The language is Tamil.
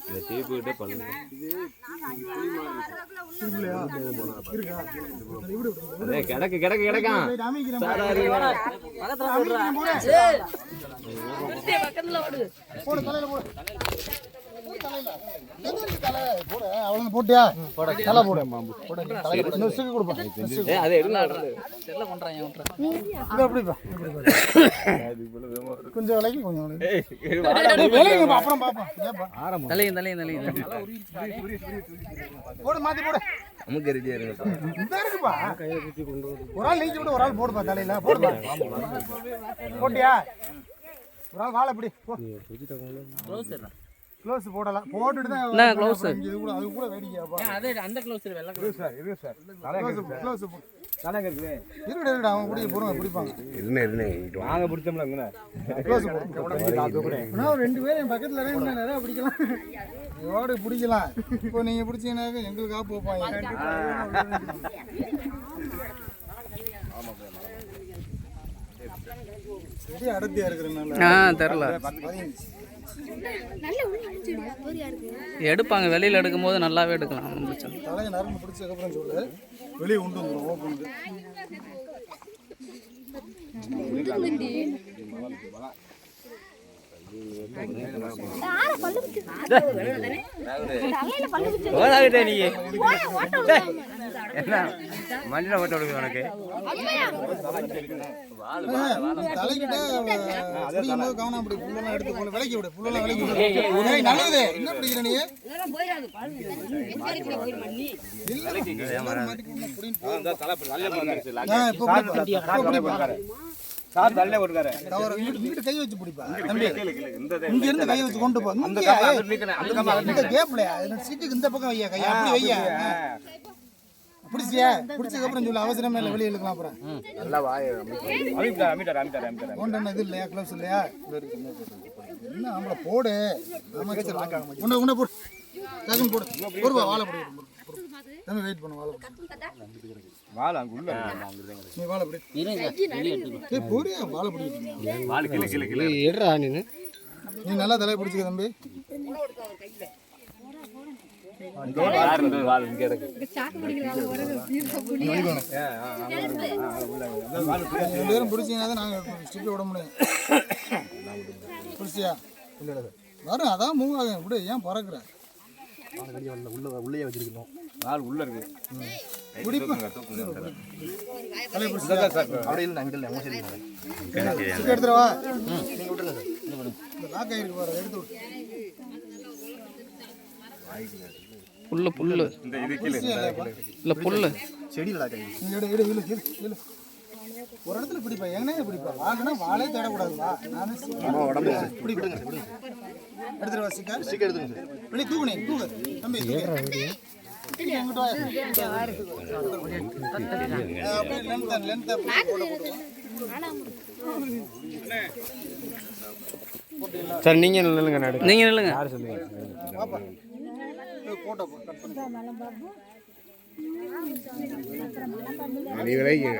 இந்த டீப்பு கிட்ட பண்ணு அதே கிடக்கு கிடக்கு கிடக்கான் போடு தலையில. போடு, அவ்வளவுதான் போட்டியா? தலை போடு. போடு, கொஞ்சம் விலைக்கு கொஞ்சம் விலைக்கு. அப்புறம் பார்ப்போம். தலையும் தலையும் தலையும் போடு, மாத்தி போடு. நமக்கு ரெடியா இருக்குப்பா. ஒரு ஆள் நீக்கி விட்டு ஒரு ஆள் போடுப்பா தலையில போடுப்பா போட்டியா ஒரு ஆள் வாழை பிடி போ க்ளோஸ் போடலாம். போட்டுட்டு தான் gloves? இங்க இது கூட அது கூட வேடிக்கையாப்பா அதே அந்த க்ளோஸ் வெள்ளை க்ளோஸ் க்ளோஸ் இருடா இருடா அவங்க பிடிக்க போடுங்க பிடிப்பாங்க இருந்தே இருந்தே வாங்க. பிடிச்சோம்ல அங்கே க்ளோஸ் ஒரு ரெண்டு பேரும் என் பக்கத்துல இருந்து நிறைய பிடிக்கலாம். இதோட பிடிக்கலாம். இப்போ நீங்க பிடிச்சீங்கன்னாக்க எங்களுக்காக போப்பாங்க செடி அடர்த்தியா இருக்கிறனால ஆ தெரில பதினஞ்சு. எடுப்பாங்க வெளியில் எடுக்கும் போது நல்லாவே எடுக்கலாம். ஒண்ணும் பிரச்சனை இல்லை. தலையை நரம்பு பிடிச்சதுக்கப்புறம் சொல்லு. வெளியே கொண்டு வந்துடும் ஓப்பன் என்ன மண்ணில் ஓட்ட விடுங்க உனக்கு தலைக்கிட்ட இப்போ பிடிப்பா. தவறு. இங்கிட்டு கை வச்சு பிடிப்பா. தம்பி இங்க இருந்து கை வச்சு கொண்டு போ. இந்த கேப்லயா இந்த சீட்டுக்கு இந்த பக்கம் வையா கையா அப்படி வையா? பிடிச்சியா? பிடிச்சதுக்கு அப்புறம் சொல்லு அவசரமே இல்லை வெளியே இழுக்கலாம் அப்புறம். ஒன்று இது இல்லையா? க்ளவுஸ் இல்லையா? என்ன ஆம்பளை போடு. உன்னை உன்னை போடு. போடு. வாழை போடு. தம்பி வெயிட் பண்ணு வாழை போடு நீ வாழை போடு. ஏய் போடியா வாழை போடு எடுறா நீ நீ நல்லா தலையை பிடிச்சிக்க தம்பி. பிடிச்சிங்கன்னா தான் நாங்கள் ஸ்டிக்கை விட முடியும். பிடிச்சியா? வரும் அதான் மூவ் ஆகும் விடு ஏன் பறக்குற ஆள் உள்ள இருக்கு. பிடிப்பா தலையை பிடிச்சியா ஸ்டிக் எடுத்துடவா இந்த லாக் ஆகிருக்கு பாரு எடுத்து விடு. புல்லு புல்லு? இல்லை புல்லு. இழு ஒரு இடத்துல பிடிப்பா எங்கனே பிடிப்பா. வாங்கினா வாழே தேடக்கூடாது வா. நான் பிடி பிடிங்க எடுத்துட்டு வா சிக்கா. சிக்கா எடுத்துங்க வெளியே தூக்கு. நீ தூக்கு. தம்பி. சார் நீங்க நில்லுங்க நடு போட்டோ போ, cut பண்ணு. நீ விளைவிங்க